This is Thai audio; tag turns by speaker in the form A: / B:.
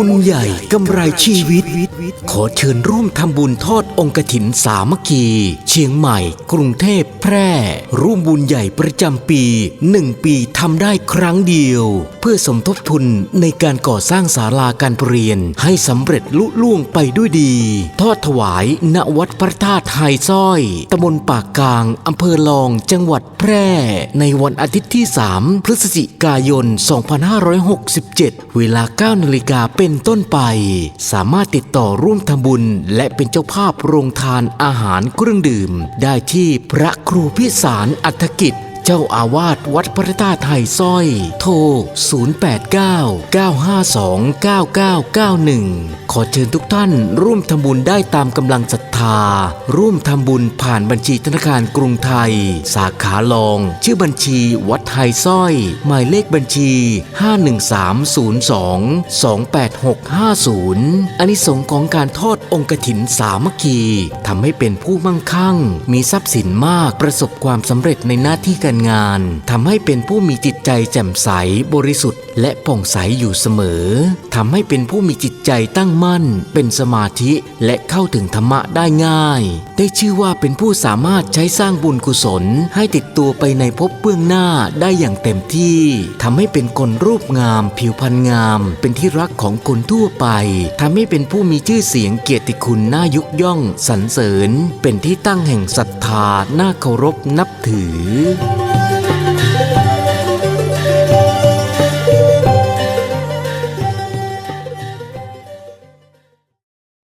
A: ุญใหญ่กำไรชีวิต ขอเชิญร่วมทำบุญทอดองค์ถินสามัคคี เชียงใหม่ กรุงเทพแพร่ ร่วมบุญใหญ่ประจำปีหนึ่งปีทำได้ครั้งเดียว เพื่อสมทบทุนในการก่อสร้างศาลาการประเรียน ให้สำเร็จลุล่วงไปด้วยดี ทอดถวายณวัดพระธาตุไฮซ้อยตำบลปากกลางอำเภอลองจังหวัดแพร่ ในวันอาทิตย์ที่ 3 พฤศจิกายน 2567 เวลา9นาฬิกาเป็น็นต้นไป สามารถติดต่อร่วมทำบุญ และเป็นเจ้าภาพโรงทานอาหารเครื่องดื่ม ได้ที่พระครูพิสารอัฐกิจ เจ้าอาวาสวัดพระธาตุไทยสร้อย โทร 089-952-9991 ขอเชิญทุกท่านร่วมทำบุญได้ตามกำลังศรัทธา ร่วมทำบุญผ่านบัญชีธนาคารกรุงไทย สาขาลอง ชื่อบัญชีวัดไทยสร้อย หมายเลขบัญชี 51302-28650อานิสงส์ของการทอดองค์กถินสามัคคีทำให้เป็นผู้มั่งคั่ง มีทรัพย์สินมากประสบความสำเร็จในหน้าที่การการงานทำให้เป็นผู้มีจิตใจแจ่มใสบริสุทธิ์ และผ่องใสอยู่เสมอทำให้เป็นผู้มีจิตใจตั้งมั่น เป็นสมาธิและเข้าถึงธรรมะได้ง่าย ได้ชื่อว่าเป็นผู้สามารถใช้สร้างบุญกุศลให้ติดตัวไปในภพเบื้องหน้าได้อย่างเต็มที่ทำให้เป็นคนรูปงาม ผิวพรรณงาม เป็นที่รักของคนทั่วไปทำให้เป็นผู้มีชื่อเสียงเกียรติคุณน่ายกย่องสรรเสริญ เป็นที่ตั้งแห่งศรัทธาน่าเคารพนับถือ